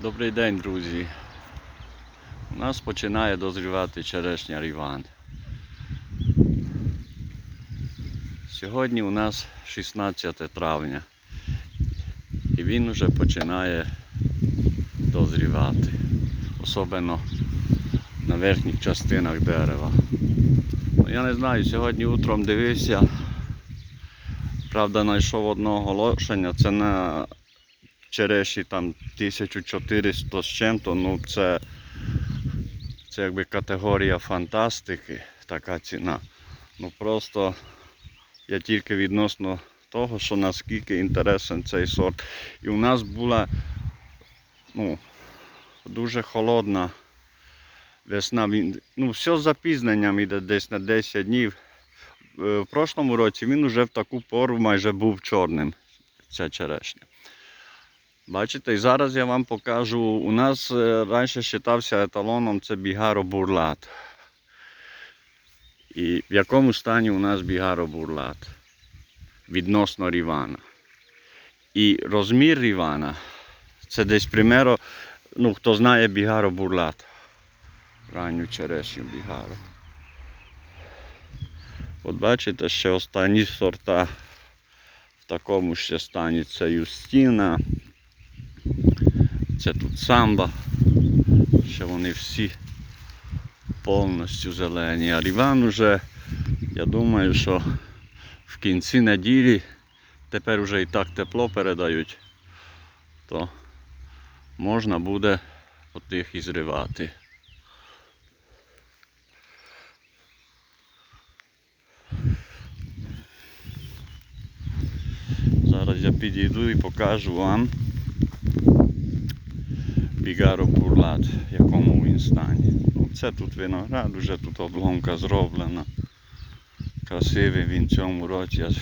Добрий день, друзі. У нас починає дозрівати черешня Ріван. Сьогодні у нас 16 травня. І він вже починає дозрівати. Особливо на верхніх частинах дерева. Ну, я не знаю, сьогодні утром дивився. Правда, знайшов одного лошення. Це на череші там 1400 з чим-то, ну це, це якби категорія фантастики, така ціна. Ну просто я тільки відносно того, що наскільки інтересен цей сорт. І у нас була ну, дуже холодна весна. Ну, все з запізненням іде десь на 10 днів. Е, В прошлому році він уже в таку пору майже був чорним, ця черешня. Бачите, і зараз я вам покажу. У нас е, раніше вважався еталоном це Бігаро Бурлат. І в якому стані у нас Бігаро Бурлат відносно Рівана. І розмір Рівана це десь примерно, ну хто знає Бігаро Бурлат. Ранню черешню Бігаро. От бачите, ще останні сорта в такому ще стані це Юстіна. Це тут самба. Ще вони всі повністю зелені. А Ріван уже, я думаю, що в кінці неділі тепер вже і так тепло передають, то можна буде отих і зривати. Зараз я підійду і покажу вам. Бігаро Бурлат, в якому він стані. Це тут виноград, вже тут обломка зроблена. Красивий він цьому році аж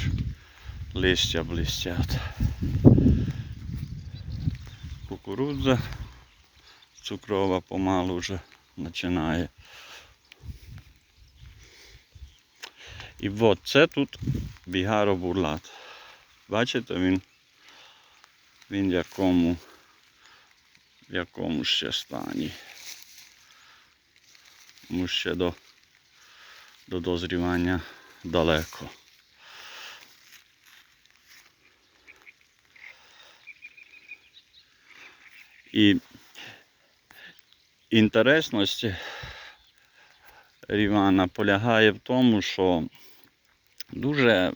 листя блистять. Кукурудза цукрова помалу вже починає. І от це тут Бігаро Бурлат. Бачите, він, він якому в якому ще стані. Тому ще до, до дозрівання далеко. І інтересність Рівана полягає в тому, що дуже,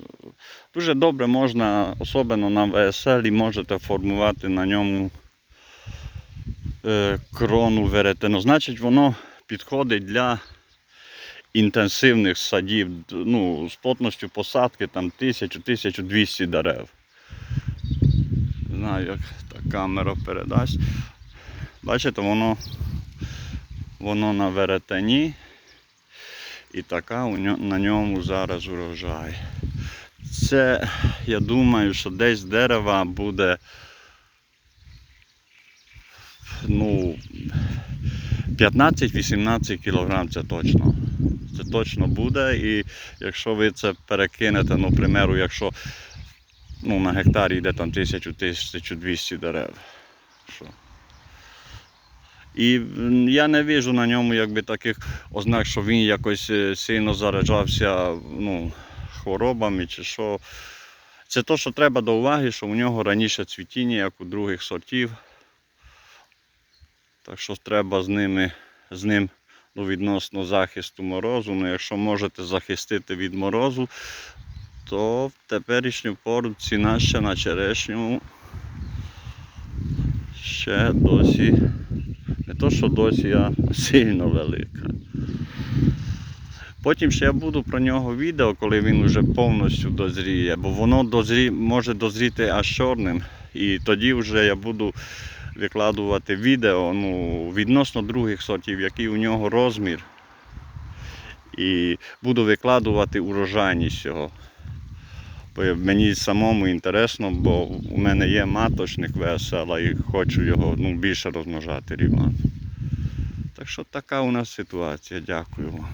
дуже добре можна, особливо на ВСЛ, і можете формувати на ньому крону веретено. Значить, воно підходить для інтенсивних садів, ну, з плотністю посадки там 1000-1200 дерев. Знаю, як та камера передасть. Бачите, воно, воно на веретені. І така на ньому зараз урожай. Це, я думаю, що десь дерева буде ну, 15-18 кг це точно. Це точно буде. І якщо ви це перекинете, ну, примеру, якщо ну, на гектарі йде там 1000-1200 дерев. Що? І я не вижу на ньому якби таких ознак, що він якось е, сильно заражався ну, хворобами чи що. Це те, що треба до уваги, що у нього раніше цвітіння, як у других сортів. Так що треба з ними, з ним ну, відносно захисту морозу. Ну, якщо можете захистити від морозу, то в теперішню пору ціна ще на черешню ще досі, не то що досі, а сильно велика. Потім ще я буду про нього відео, коли він вже повністю дозріє, бо воно дозрі... може дозріти аж чорним. І тоді вже я буду викладувати відео ну, відносно других сортів, який у нього розмір. І буду викладувати урожайність цього. Бо мені самому інтересно, бо у мене є маточник весела і хочу його ну, більше розмножати рівно. Так що така у нас ситуація. Дякую вам.